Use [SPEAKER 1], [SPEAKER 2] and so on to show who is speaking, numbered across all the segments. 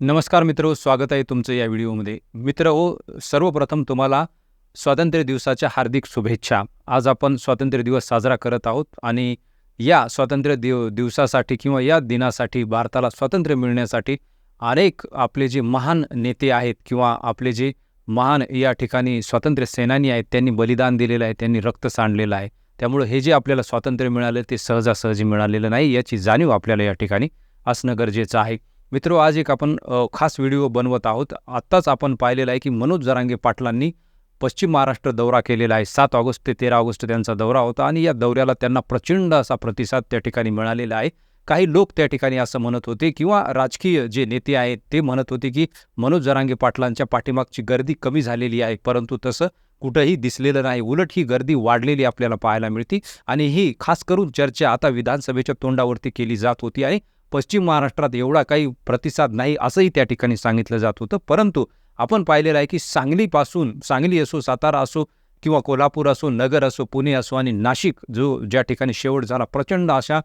[SPEAKER 1] नमस्कार मित्र स्वागत आहे तुमचं या व्हिडिओमध्ये. मित्र हो सर्वप्रथम तुम्हाला स्वातंत्र्य दिवसाच्या हार्दिक शुभेच्छा. आज आपण स्वातंत्र्य दिवस साजरा करत आहोत आणि या स्वातंत्र्य दिव दिवसासाठी किंवा या दिनासाठी भारताला स्वातंत्र्य मिळण्यासाठी अनेक आपले जे महान नेते आहेत किंवा आपले जे महान या ठिकाणी स्वातंत्र्य सेनानी आहेत त्यांनी बलिदान दिलेलं आहे त्यांनी रक्त सांडलेलं आहे. त्यामुळे हे जे आपल्याला स्वातंत्र्य मिळालं ते सहजासहजी मिळालेलं नाही याची जाणीव आपल्याला या ठिकाणी असणं गरजेचं आहे. मित्रो आज एक आपण खास व्हिडिओ बनवत आहोत. आत्ताच आपण पाहिलेला आहे की मनोज जरांगे पाटलांनी पश्चिम महाराष्ट्र दौरा केलेला आहे. सात ऑगस्ट ते तेरा ऑगस्ट त्यांचा दौरा होता आणि या दौऱ्याला त्यांना प्रचंड असा प्रतिसाद त्या ठिकाणी मिळालेला आहे. काही लोक त्या ठिकाणी असं म्हणत होते किंवा राजकीय जे नेते आहेत ते म्हणत होते की मनोज जरांगे पाटलांच्या पाठीमागची गर्दी कमी झालेली आहे. परंतु तसं कुठंही दिसलेलं नाही. उलट ही गर्दी वाढलेली आपल्याला पाहायला मिळते आणि ही खास करून चर्चा आता विधानसभेच्या तोंडावरती केली जात होती आणि पश्चिम महाराष्ट्रात एवढा काही प्रतिसाद नाही असंही त्या ठिकाणी सांगितलं जात होतं. परंतु आपण पाहिलेलं आहे की सांगलीपासून सांगली असो सातारा असो किंवा कोल्हापूर असो नगर असो पुणे असो आणि नाशिक जो ज्या ठिकाणी शेवट झाला प्रचंड अशा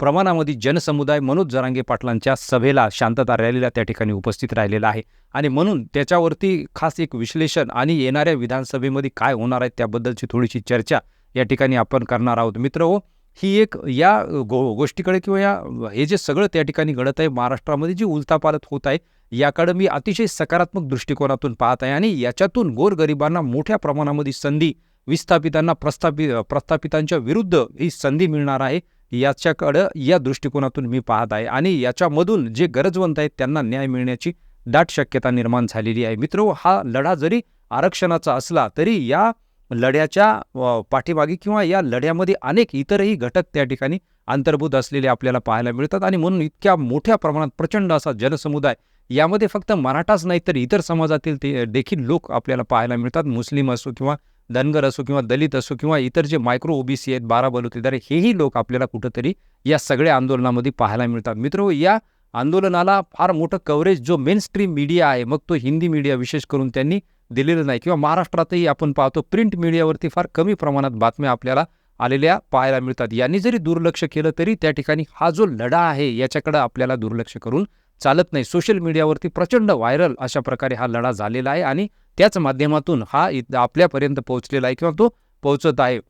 [SPEAKER 1] प्रमाणामध्ये जनसमुदाय मनोज जरांगे पाटलांच्या सभेला शांतता रॅलीला त्या ठिकाणी उपस्थित राहिलेला आहे. आणि म्हणून त्याच्यावरती खास एक विश्लेषण आणि येणाऱ्या विधानसभेमध्ये काय होणार आहे त्याबद्दलची थोडीशी चर्चा या ठिकाणी आपण करणार आहोत. मित्र हो ही एक या गो गोष्टीकडे किंवा या हे जे सगळं त्या ठिकाणी घडत आहे महाराष्ट्रामध्ये जी उलथापालत होत आहे याकडे मी अतिशय सकारात्मक दृष्टिकोनातून पाहत आहे आणि याच्यातून गोरगरिबांना मोठ्या प्रमाणामध्ये संधी विस्थापितांना प्रस्थापित प्रस्थापितांच्या विरुद्ध ही संधी मिळणार आहे याच्याकडं या दृष्टिकोनातून मी पाहत आहे आणि याच्यामधून जे गरजवंत आहेत त्यांना न्याय मिळण्याची दाट शक्यता निर्माण झालेली आहे. मित्र हा लढा जरी आरक्षणाचा असला तरी या लढ्याच्या पाठीमागे किंवा या लढ्यामध्ये अनेक इतरही घटक त्या ठिकाणी अंतर्भूत असलेले आपल्याला पाहायला मिळतात आणि म्हणून इतक्या मोठ्या प्रमाणात प्रचंड असा जनसमुदाय यामध्ये फक्त मराठाच नाही तर इतर समाजातील ते देखील लोक आपल्याला पाहायला मिळतात. मुस्लिम असो किंवा धनगर असो किंवा दलित असो किंवा इतर जे मायक्रो ओबीसी आहेत बारा बलुतेदार हेही लोक आपल्याला कुठंतरी या सगळ्या आंदोलनामध्ये पाहायला मिळतात. मित्र या आंदोलनाला फार मोठं कव्हरेज जो मेन स्ट्रीम मीडिया आहे मग तो हिंदी मीडिया विशेष करून त्यांनी दिलेलं नाही. किंवा महाराष्ट्रातही आपण पाहतो प्रिंट मीडियावरती फार कमी प्रमाणात बातम्या आपल्याला आलेल्या पाहायला मिळतात. यांनी जरी दुर्लक्ष केलं तरी त्या ठिकाणी हा जो लढा आहे याच्याकडं आपल्याला दुर्लक्ष करून चालत नाही. सोशल मीडियावरती प्रचंड व्हायरल अशा प्रकारे हा लढा झालेला आहे आणि त्याच माध्यमातून हा इत- आपल्यापर्यंत पोहोचलेला आहे किंवा तो पोहोचत आहे.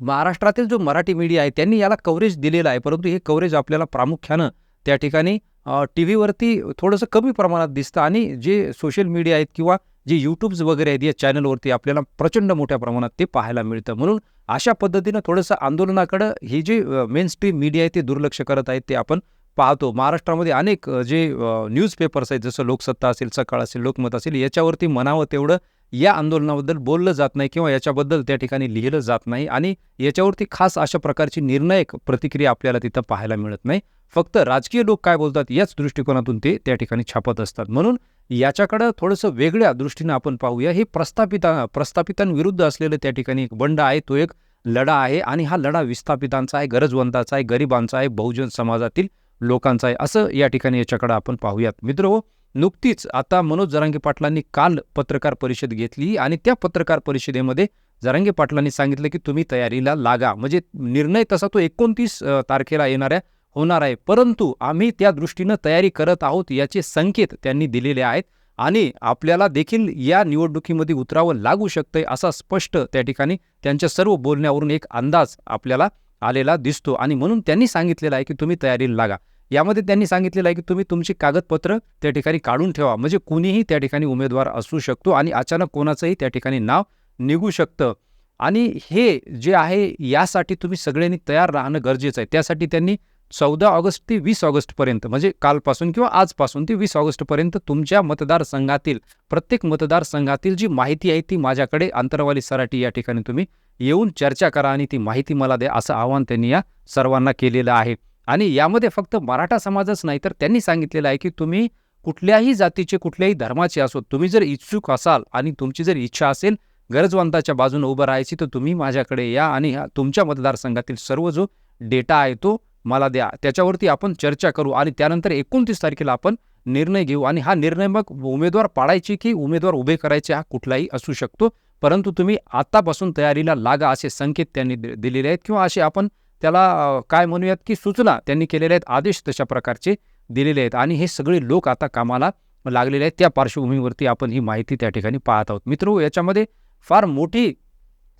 [SPEAKER 1] महाराष्ट्रातील जो मराठी मीडिया आहे त्यांनी याला कव्हरेज दिलेलं आहे. परंतु हे कव्हरेज आपल्याला प्रामुख्यानं त्या ठिकाणी टी व्हीवरती थोडंसं कमी प्रमाणात दिसतं आणि जे सोशल मीडिया आहेत किंवा जे यूट्यूब्स वगैरे आहेत या चॅनलवरती आपल्याला प्रचंड मोठ्या प्रमाणात ते पाहायला मिळतं. म्हणून अशा पद्धतीनं थोडंसं आंदोलनाकडं हे जे मेन स्ट्रीम मीडिया आहे ते दुर्लक्ष करत आहेत ते आपण पाहतो. महाराष्ट्रामध्ये अनेक जे न्यूजपेपर्स आहेत जसं लोकसत्ता असेल सकाळ असेल लोकमत असेल याच्यावरती म्हणावं तेवढं या आंदोलनाबद्दल बोललं जात नाही किंवा याच्याबद्दल त्या ठिकाणी लिहिलं जात नाही आणि याच्यावरती खास अशा प्रकारची निर्णायक प्रतिक्रिया आपल्याला तिथं पाहायला मिळत नाही. फक्त राजकीय लोक काय बोलतात याच दृष्टिकोनातून ते त्या ठिकाणी छापत असतात. म्हणून याच्याकडं थोडंसं वेगळ्या दृष्टीनं आपण पाहूया. हे प्रस्थापिता प्रस्थापितांविरुद्ध असलेलं त्या ठिकाणी एक बंड आहे. तो एक लढा आहे आणि हा लढा विस्थापितांचा आहे गरजवंताचा आहे गरिबांचा आहे बहुजन समाजातील लोकांचा आहे. असं या ठिकाणी याच्याकडं आपण पाहूयात. मित्र हो नुकतीच आता मनोज जरांगे पाटलांनी काल पत्रकार परिषद घेतली आणि त्या पत्रकार परिषदेमध्ये जरांगे पाटलांनी सांगितलं की तुम्ही तयारीला लागा. म्हणजे निर्णय तसा तो एकोणतीस तारखेला येणाऱ्या होणार आहे. परंतु आम्ही त्या दृष्टीनं तयारी करत आहोत याचे संकेत त्यांनी दिलेले आहेत आणि आपल्याला देखील या निवडणुकीमध्ये उतरावं लागू शकतंय असा स्पष्ट त्या ठिकाणी त्यांच्या सर्व बोलण्यावरून एक अंदाज आपल्याला आलेला दिसतो. आणि म्हणून त्यांनी सांगितलेलं आहे की तुम्ही तयारीला लागा. यामध्ये त्यांनी सांगितलेलं आहे की तुम्ही तुमची कागदपत्र त्या ठिकाणी काढून ठेवा. म्हणजे कुणीही त्या ठिकाणी उमेदवार असू शकतो आणि अचानक कोणाचंही त्या ठिकाणी नाव निघू शकतं. आणि हे जे आहे यासाठी तुम्ही सगळ्यांनी तयार राहणं गरजेचं आहे. त्यासाठी त्यांनी चौदा ऑगस्ट ते वीस ऑगस्टपर्यंत म्हणजे कालपासून किंवा आजपासून ते वीस ऑगस्टपर्यंत तुमच्या मतदारसंघातील प्रत्येक मतदारसंघातील जी माहिती आहे ती माझ्याकडे अंतरवाली सराटी या ठिकाणी तुम्ही येऊन चर्चा करा आणि ती माहिती मला द्या असं आवाहन त्यांनी या सर्वांना केलेलं आहे. आणि यामध्ये फक्त मराठा समाजच नाही तर त्यांनी सांगितलेलं आहे की तुम्ही कुठल्याही जातीचे कुठल्याही धर्माचे असो तुम्ही जर इच्छुक असाल आणि तुमची जर इच्छा असेल गरजवंताच्या बाजूने उभं राहायची तर तुम्ही माझ्याकडे या आणि तुमच्या मतदारसंघातील सर्व जो डेटा आहे तो मला द्या. त्याच्यावरती आपण चर्चा करू आणि त्यानंतर एकोणतीस तारखेला आपण निर्णय घेऊ आणि हा निर्णय मग उमेदवार पाडायचे की उमेदवार उभे करायचे हा कुठलाही असू शकतो. परंतु तुम्ही आतापासून तयारीला लागा असे संकेत त्यांनी दि- दिलेले आहेत किंवा असे आपण त्याला काय म्हणूयात की सूचना त्यांनी केलेल्या आहेत आदेश तशा प्रकारचे दिलेले आहेत. आणि हे सगळे लोक आता कामाला लागलेले आहेत. त्या पार्श्वभूमीवरती आपण ही माहिती त्या ठिकाणी पाहत आहोत. मित्र याच्यामध्ये फार मोठी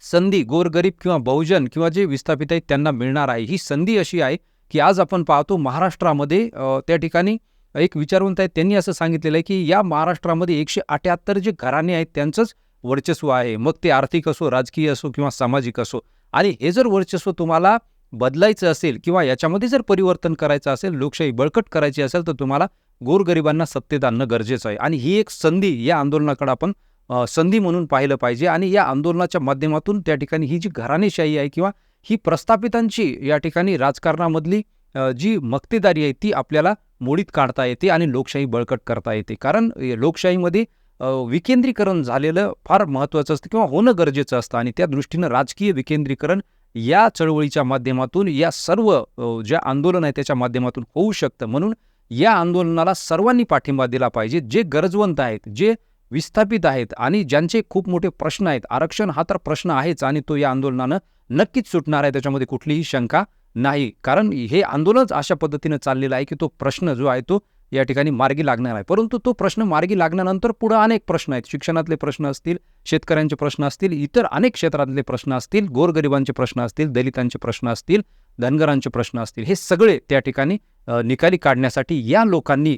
[SPEAKER 1] संधी गोरगरीब किंवा बहुजन किंवा जे विस्थापित आहेत त्यांना मिळणार आहे. ही संधी अशी आहे की आज आपण पाहतो महाराष्ट्रामध्ये त्या ठिकाणी एक विचारवंत आहेत. त्यांनी असं सांगितलेलं आहे की या महाराष्ट्रामध्ये एकशे अठ्याहत्तर जे घराणे आहेत त्यांचंच वर्चस्व आहे. मग ते आर्थिक असो राजकीय असो किंवा सामाजिक असो. आणि हे जर वर्चस्व तुम्हाला बदलायचं असेल किंवा याच्यामध्ये जर परिवर्तन करायचं असेल लोकशाही बळकट करायची असेल तर तुम्हाला गोरगरिबांना सत्तेत आणणं गरजेचं आहे. आणि ही एक संधी या आंदोलनाकडे आपण संधी म्हणून पाहिलं पाहिजे. आणि या आंदोलनाच्या माध्यमातून त्या ठिकाणी ही जी घराणेशाही आहे किंवा ही प्रस्थापितांची या ठिकाणी राजकारणामधली जी मक्तेदारी आहे ती आपल्याला मोडीत काढता येते आणि लोकशाही बळकट करता येते. कारण लोकशाहीमध्ये विकेंद्रीकरण झालेलं फार महत्त्वाचं असतं किंवा होणं गरजेचं असतं. आणि त्या दृष्टीनं राजकीय विकेंद्रीकरण या चळवळीच्या माध्यमातून या सर्व ज्या आंदोलन आहे त्याच्या माध्यमातून होऊ शकतं. म्हणून या आंदोलनाला सर्वांनी पाठिंबा दिला पाहिजे. जे गरजवंत आहेत जे विस्थापित आहेत आणि ज्यांचे खूप मोठे प्रश्न आहेत आरक्षण हा तर प्रश्न आहेच आणि तो या आंदोलनानं नक्कीच सुटणार आहे त्याच्यामध्ये कुठलीही शंका नाही. कारण हे आंदोलनच अशा पद्धतीनं चाललेलं आहे की तो प्रश्न जो आहे तो या ठिकाणी मार्गी लागणार आहे. परंतु तो प्रश्न मार्गी लागल्यानंतर पुढं अनेक प्रश्न आहेत. शिक्षणातले प्रश्न असतील शेतकऱ्यांचे प्रश्न असतील इतर अनेक क्षेत्रातले प्रश्न असतील गोरगरिबांचे प्रश्न असतील दलितांचे प्रश्न असतील धनगरांचे प्रश्न असतील हे सगळे त्या ठिकाणी निकाली काढण्यासाठी या लोकांनी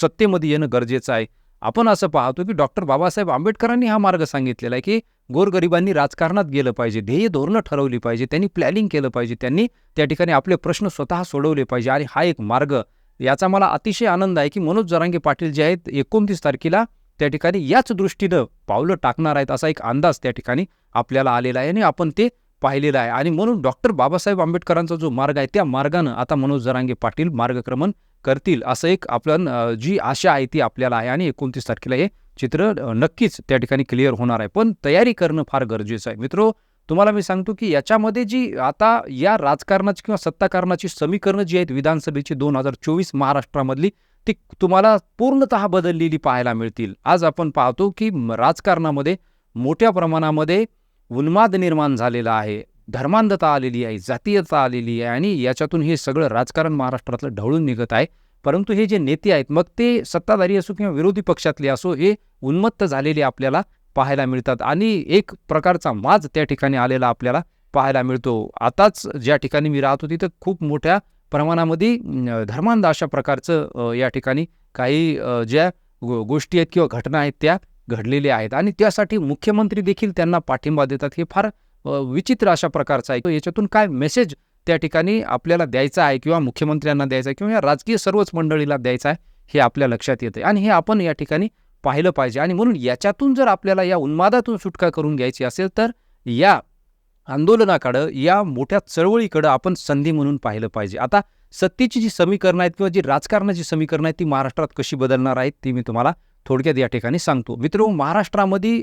[SPEAKER 1] सत्तेमध्ये येणं गरजेचं आहे. आपण असं पाहतो की डॉक्टर बाबासाहेब आंबेडकरांनी हा मार्ग सांगितलेला आहे की गोरगरिबांनी राजकारणात गेलं पाहिजे ध्येय धोरणं ठरवली पाहिजे त्यांनी प्लॅनिंग केलं पाहिजे त्यांनी त्या ठिकाणी आपले प्रश्न स्वतः सोडवले पाहिजे आणि हा एक मार्ग याचा मला अतिशय आनंद आहे की मनोज जरांगे पाटील जे आहेत एकोणतीस तारखेला त्या ठिकाणी याच दृष्टीनं पावलं टाकणार आहेत असा एक अंदाज त्या ठिकाणी आपल्याला आलेला आहे आणि आपण ते पाहिलेलं आहे. आणि म्हणून डॉक्टर बाबासाहेब आंबेडकरांचा जो मार्ग आहे त्या मार्गानं आता मनोज जरांगे पाटील मार्गक्रमण करतील असं एक आपण जी आशा आहे ती आपल्याला आहे आणि एकोणतीस तारखेला हे चित्र नक्कीच त्या ठिकाणी क्लिअर होणार आहे. पण तयारी करणं फार गरजेचं आहे. मित्रो तुम्हाला मी सांगतो की याच्यामध्ये जी आता या राजकारणाची किंवा सत्ताकारणाची समीकरणं जी आहेत विधानसभेची दोन हजार चोवीस महाराष्ट्रामधली ती तुम्हाला पूर्णतः बदललेली पाहायला मिळतील. आज आपण पाहतो की राजकारणामध्ये मोठ्या प्रमाणामध्ये उन्माद निर्माण झालेला आहे धर्मांधता आलेली आहे जातीयता आलेली आहे आणि याच्यातून हे सगळं राजकारण महाराष्ट्रातलं ढवळून निघत आहे. परंतु हे जे नेते आहेत मग ते सत्ताधारी असो किंवा विरोधी पक्षातले असो हे उन्मत्त झालेले आपल्याला पाहायला मिळतात. आणि एक प्रकारचा माज त्या ठिकाणी आलेला आपल्याला पाहायला मिळतो. आताच ज्या ठिकाणी मी राहतो तिथं खूप मोठ्या प्रमाणामध्ये धर्मांध अशा प्रकारचं या ठिकाणी काही ज्या गोष्टी आहेत किंवा घटना आहेत त्या घडलेल्या आहेत. आणि त्यासाठी मुख्यमंत्री देखील त्यांना पाठिंबा देतात. हे फार विचित्र अशा प्रकारचं आहे. याच्यातून काय मेसेज त्या ठिकाणी आपल्याला द्यायचा आहे किंवा मुख्यमंत्र्यांना द्यायचा आहे किंवा या राजकीय सर्वच मंडळीला द्यायचा आहे हे आपल्या लक्षात येते आणि हे आपण या ठिकाणी पाहिलं पाहिजे. आणि म्हणून याच्यातून जर आपल्याला या उन्मादातून सुटका करून घ्यायची असेल तर या आंदोलनाकडं या मोठ्या चळवळीकडं आपण संधी म्हणून पाहिलं पाहिजे. आता सत्तेची जी समीकरणं आहेत किंवा जी राजकारणाची समीकरणं आहेत ती महाराष्ट्रात कशी बदलणार आहेत ती मी तुम्हाला थोडक्यात या ठिकाणी सांगतो. मित्र महाराष्ट्रामध्ये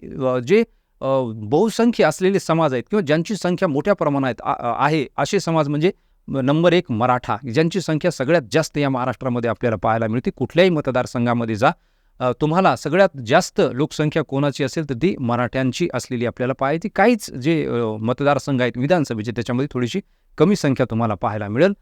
[SPEAKER 1] जे बहुसंख्य असलेले समाज आहेत किंवा ज्यांची संख्या मोठ्या प्रमाणात आहे असे समाज म्हणजे नंबर एक मराठा ज्यांची संख्या सगळ्यात जास्त या महाराष्ट्रामध्ये आपल्याला पाहायला मिळते. कुठल्याही मतदारसंघामध्ये जा तुम्हाला सगळ्यात जास्त लोकसंख्या कोणाची असेल तर ती मराठ्यांची असलेली आपल्याला पाहायची. काहीच जे मतदारसंघ आहेत विधानसभेचे त्याच्यामध्ये थोडीशी कमी संख्या तुम्हाला पाहायला मिळेल.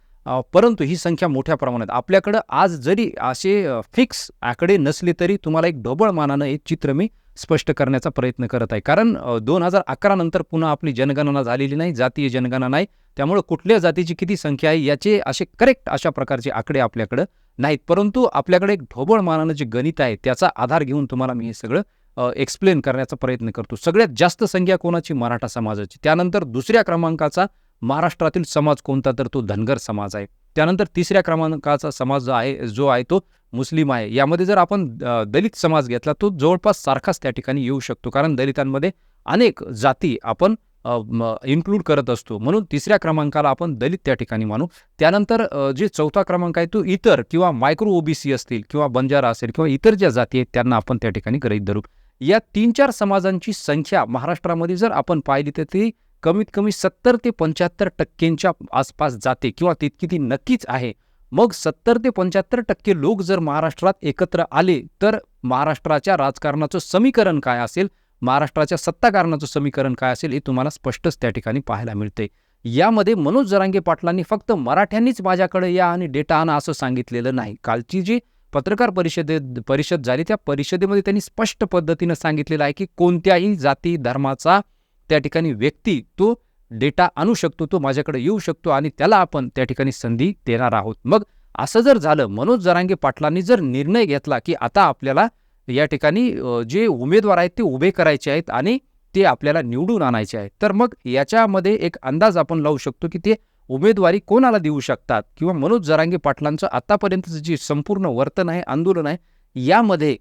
[SPEAKER 1] परंतु ही संख्या मोठ्या प्रमाणात. आपल्याकडं आज जरी असे फिक्स आकडे नसले तरी तुम्हाला एक ढोबळ मानानं एक चित्र मी स्पष्ट करण्याचा प्रयत्न करत आहे. कारण दोन हजार अकरा नंतर पुन्हा आपली जनगणना झालेली नाही जातीय जनगणना नाही. त्यामुळं कुठल्या जातीची किती संख्या आहे याचे असे करेक्ट अशा प्रकारचे आकडे आपल्याकडं नाहीत. परंतु आपल्याकडे एक ढोबळ मानानं जे गणित आहे त्याचा आधार घेऊन तुम्हाला मी हे सगळं एक्सप्लेन करण्याचा प्रयत्न करतो. सगळ्यात जास्त संख्या कोणाची? मराठा समाजाची. त्यानंतर दुसऱ्या क्रमांकाचा महाराष्ट्रातील समाज कोणता? तर तो धनगर समाज आहे. त्यानंतर तिसऱ्या क्रमांकाचा समाज जो आहे जो आहे तो मुस्लिम आहे. यामध्ये जर आपण दलित समाज घेतला तो जवळपास सारखाच त्या ठिकाणी येऊ शकतो. कारण दलितांमध्ये अनेक जाती आपण इन्क्लूड करत असतो. म्हणून तिसऱ्या क्रमांकाला आपण दलित त्या ठिकाणी मानू. त्यानंतर जे चौथा क्रमांक आहे तो इतर किंवा मायक्रो ओबीसी असतील किंवा बंजारा असेल किंवा इतर ज्या जाती आहेत त्यांना आपण त्या ठिकाणी गृहीत धरू. या तीन चार समाजांची संख्या महाराष्ट्रामध्ये जर आपण पाहिली तर ती कमीत कमी सत्तर ते पंच्याहत्तर टक्क्यांच्या आसपास जाते किंवा तितकी ती नक्कीच आहे. मग सत्तर ते पंच्याहत्तर टक्के लोक जर महाराष्ट्रात एकत्र आले तर महाराष्ट्राच्या राजकारणाचं समीकरण काय असेल? महाराष्ट्राच्या सत्ताकारणाचं समीकरण काय असेल हे तुम्हाला स्पष्टच त्या ठिकाणी पाहायला मिळते यामध्ये मनोज जरांगे पाटलांनी फक्त मराठ्यांनीच माझ्याकडे या आणि डेटा आणा असं सांगितलेलं नाही. कालची जी पत्रकार परिषदेत परिषद झाली त्या परिषदेमध्ये त्यांनी स्पष्ट पद्धतीनं सांगितलेलं आहे की कोणत्याही जाती धर्माचा त्या ठिकाणी व्यक्ती तो डेटा आणू शकतो तो माझ्याकडे येऊ शकतो आणि त्याला आपण त्या ठिकाणी संधी देणार आहोत. मग असं जर झालं मनोज जरांगे पाटलांनी जर निर्णय घेतला की आता आपल्याला या ठिकाणी जे उमेदवार आहेत ते उभे करायचे आहेत आणि ते आपल्याला निवडून आणायचे आहेत. तर मग याच्यामध्ये एक अंदाज आपण लावू शकतो की ते उमेदवारी कोणाला देऊ शकतात? किंवा मनोज जरांगे पाटलांचं आतापर्यंतचं जे संपूर्ण वर्तन आहे आंदोलन आहे यामध्ये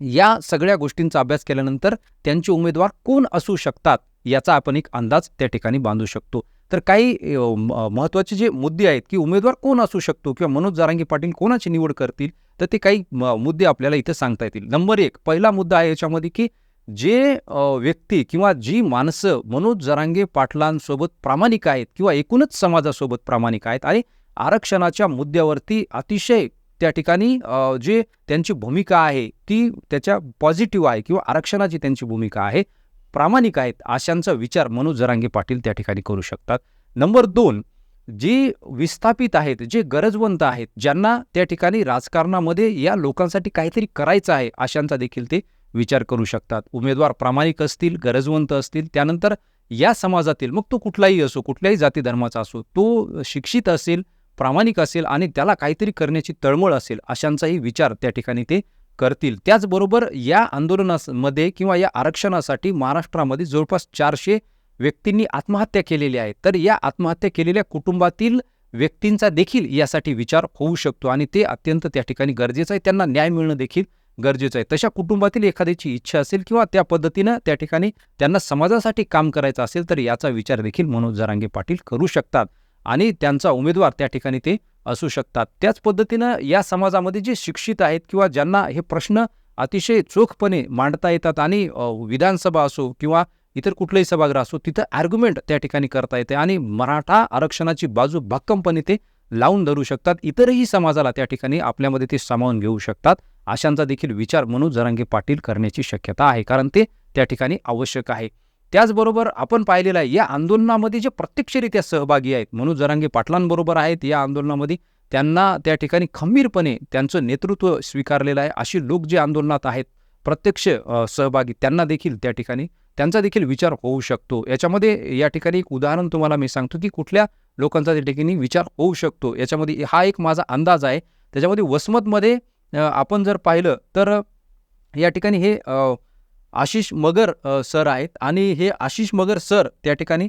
[SPEAKER 1] या सगळ्या गोष्टींचा अभ्यास केल्यानंतर त्यांचे उमेदवार कोण असू शकतात? याचा आपण एक अंदाज त्या ठिकाणी बांधू शकतो. तर काही महत्त्वाचे जे मुद्दे आहेत की उमेदवार कोण असू शकतो? किंवा मनोज जारांगी पाटील कोणाची निवड करतील? तर ते काही म- मुद्दे आपल्याला इथं सांगता येतील. नंबर एक पहिला मुद्दा आहे याच्यामध्ये की जे व्यक्ती किंवा जी माणसं मनोज जरांगे पाटलांसोबत प्रामाणिक आहेत किंवा एकूणच समाजासोबत प्रामाणिक आहेत आणि आरक्षणाच्या मुद्द्यावरती अतिशय त्या ठिकाणी जे त्यांची भूमिका आहे ती त्याच्या पॉझिटिव्ह आहे किंवा आरक्षणाची त्यांची भूमिका आहे प्रामाणिक आहेत अशांचा विचार मनोज जरांगे पाटील त्या ठिकाणी करू शकतात. नंबर दोन जे विस्थापित आहेत जे गरजवंत आहेत ज्यांना त्या ठिकाणी राजकारणामध्ये या लोकांसाठी काहीतरी करायचं आहे अशांचा देखील ते विचार करू शकतात. उमेदवार प्रामाणिक असतील गरजवंत असतील त्यानंतर या समाजातील मग तो कुठलाही असो कुठल्याही जाती धर्माचा असो तो शिक्षित असेल प्रामाणिक असेल आणि त्याला काहीतरी करण्याची तळमळ असेल अशांचाही विचार त्या ठिकाणी ते करतील. त्याचबरोबर या आंदोलनामध्ये किंवा या आरक्षणासाठी महाराष्ट्रामध्ये जवळपास चारशे व्यक्तींनी आत्महत्या केलेल्या आहेत तर या आत्महत्या केलेल्या कुटुंबातील व्यक्तींचा देखील यासाठी विचार होऊ शकतो आणि ते अत्यंत त्या ठिकाणी गरजेचं आहे. त्यांना न्याय मिळणं देखील गरजेचं आहे. तशा कुटुंबातील एखाद्याची इच्छा असेल किंवा त्या पद्धतीनं त्या ठिकाणी त्यांना समाजासाठी काम करायचं असेल तर याचा विचार देखील मनोज जरांगे पाटील करू शकतात आणि त्यांचा उमेदवार त्या ठिकाणी ते असू शकतात. त्याच पद्धतीनं या समाजामध्ये जे शिक्षित आहेत किंवा ज्यांना हे प्रश्न अतिशय चोखपणे मांडता येतात आणि विधानसभा असो किंवा इतर कुठलंही सभागृह असो तिथं आर्ग्युमेंट त्या ठिकाणी करता येते आणि मराठा आरक्षणाची बाजू भक्कमपणे ते लावून धरू शकतात. इतरही समाजाला त्या ठिकाणी आपल्यामध्ये ते सामावून घेऊ शकतात. अशांचा देखील विचार मनोज जरांगे पाटील करण्याची शक्यता आहे कारण ते त्या ठिकाणी आवश्यक आहे. त्याचबरोबर आपण पाहिलेलं आहे या आंदोलनामध्ये जे प्रत्यक्षरित्या सहभागी आहेत मनोज जरांगे पाटलांबरोबर आहेत या आंदोलनामध्ये त्यांना त्या ठिकाणी खंबीरपणे त्यांचं नेतृत्व स्वीकारलेलं आहे. अशी लोक जे आंदोलनात आहेत प्रत्यक्ष सहभागी त्यांना देखील त्या ठिकाणी त्यांचा देखील विचार होऊ शकतो. याच्यामध्ये या ठिकाणी एक उदाहरण तुम्हाला मी सांगतो की कुठल्या लोकांचा त्या ठिकाणी विचार होऊ शकतो. याच्यामध्ये हा एक माझा अंदाज आहे. त्याच्यामध्ये वसमतमध्ये आपण जर पाहिलं तर या ठिकाणी हे आशिष मगर सर आहेत आणि हे आशिष मगर सर त्या ठिकाणी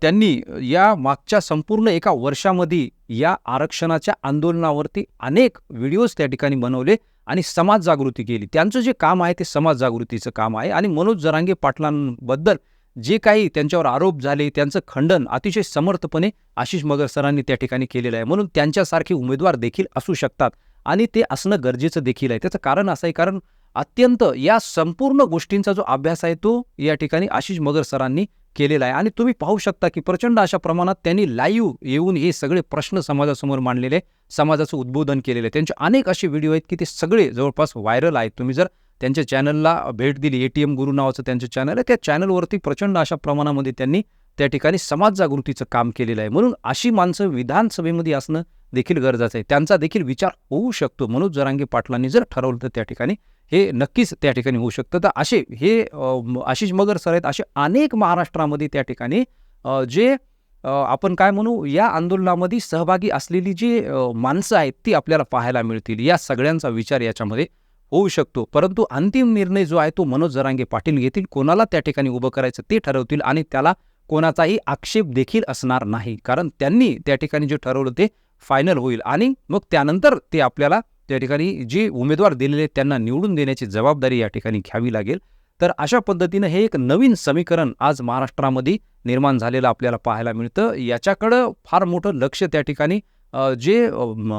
[SPEAKER 1] त्यांनी या मागच्या संपूर्ण एका वर्षामध्ये या आरक्षणाच्या आंदोलनावरती अनेक व्हिडिओज त्या ठिकाणी बनवले आणि समाज जागृती केली. त्यांचं जे काम आहे ते समाज जागृतीचं काम आहे आणि मनोज जरांगे पाटलांबद्दल जे काही त्यांच्यावर आरोप झाले त्यांचं खंडन अतिशय समर्थपणे आशिष मगर सरांनी त्या ठिकाणी केलेलं आहे. म्हणून त्यांच्यासारखे उमेदवार देखील असू शकतात आणि ते असणं गरजेचं देखील आहे. त्याचं कारण असं आहे कारण अत्यंत या संपूर्ण गोष्टींचा जो अभ्यास आहे तो या ठिकाणी आशिष मगर सरांनी केलेला आहे. आणि तुम्ही पाहू शकता की प्रचंड अशा प्रमाणात त्यांनी लाईव्ह येऊन हे सगळे प्रश्न समाजासमोर मांडलेले समाजाचं उद्बोधन केलेलं. आहे त्यांचे अनेक असे व्हिडिओ आहेत की ते सगळे जवळपास व्हायरल आहेत. तुम्ही जर त्यांच्या चॅनलला भेट दिली ए टी एम गुरु नावाचं त्यांचं चॅनल आहे त्या चॅनलवरती प्रचंड अशा प्रमाणामध्ये त्यांनी त्या ठिकाणी समाज जागृतीचं काम केलेलं आहे. म्हणून अशी माणसं विधानसभेमध्ये असणं देखील गरजाचं आहे. त्यांचा देखील विचार होऊ शकतो. मनोज जरांगे पाटलांनी जर ठरवलं तर त्या ठिकाणी हे नक्कीच त्या ठिकाणी होऊ शकतं. तर असे हे आशिष मगर सर आहेत असे अनेक महाराष्ट्रामध्ये त्या ठिकाणी जे आपण काय म्हणू या आंदोलनामध्ये सहभागी असलेली जी माणसं आहेत ती आपल्याला पाहायला मिळतील. या सगळ्यांचा विचार याच्यामध्ये होऊ शकतो. परंतु अंतिम निर्णय जो आहे तो मनोज जरांगे पाटील घेतील. कोणाला त्या ठिकाणी उभं करायचं ते ठरवतील आणि त्याला कोणाचाही आक्षेप देखील असणार नाही. कारण त्यांनी त्या ठिकाणी जे ठरवलं ते फायनल होईल. आणि मग त्यानंतर ते आपल्याला त्या ठिकाणी जे उमेदवार दिलेले आहेत त्यांना निवडून देण्याची जबाबदारी या ठिकाणी घ्यावी लागेल. तर अशा पद्धतीनं हे एक नवीन समीकरण आज महाराष्ट्रामध्ये निर्माण झालेलं आपल्याला पाहायला मिळतं. याच्याकडं फार मोठं लक्ष त्या ठिकाणी जे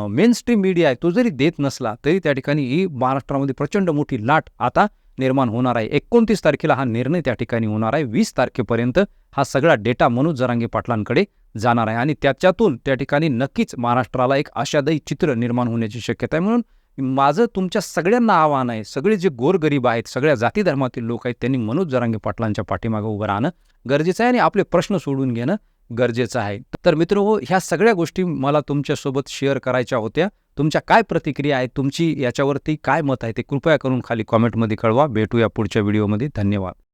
[SPEAKER 1] मेन स्ट्रीम मीडिया आहे तो जरी देत नसला तरी त्या ठिकाणी ही महाराष्ट्रामध्ये प्रचंड मोठी लाट आता निर्माण होणार आहे. एकोणतीस तारखेला हा निर्णय त्या ठिकाणी होणार आहे. वीस तारखेपर्यंत हा सगळा डेटा मनोज जरांगे पाटलांकडे जाणार आहे. आणि त्याच्यातून त्या ठिकाणी नक्कीच महाराष्ट्राला एक आशादायी चित्र निर्माण होण्याची शक्यता आहे. म्हणून माझं तुमच्या सगळ्यांना आव्हान आहे. सगळे जे गोरगरीब आहेत सगळ्या जाती धर्मातील लोक आहेत त्यांनी मनोज जरांगे पाटलांच्या पाठीमागे उभं राहणं गरजेचं आहे आणि आपले प्रश्न सोडून घेणं गरजेचं आहे. तर मित्र हो ह्या सगळ्या गोष्टी मला तुमच्यासोबत शेअर करायच्या होत्या. तुमच्या काय प्रतिक्रिया आहेत तुमची याच्यावरती काय मत आहे ते कृपया करून खाली कॉमेंटमध्ये कळवा. भेटूया पुढच्या व्हिडिओमध्ये. धन्यवाद.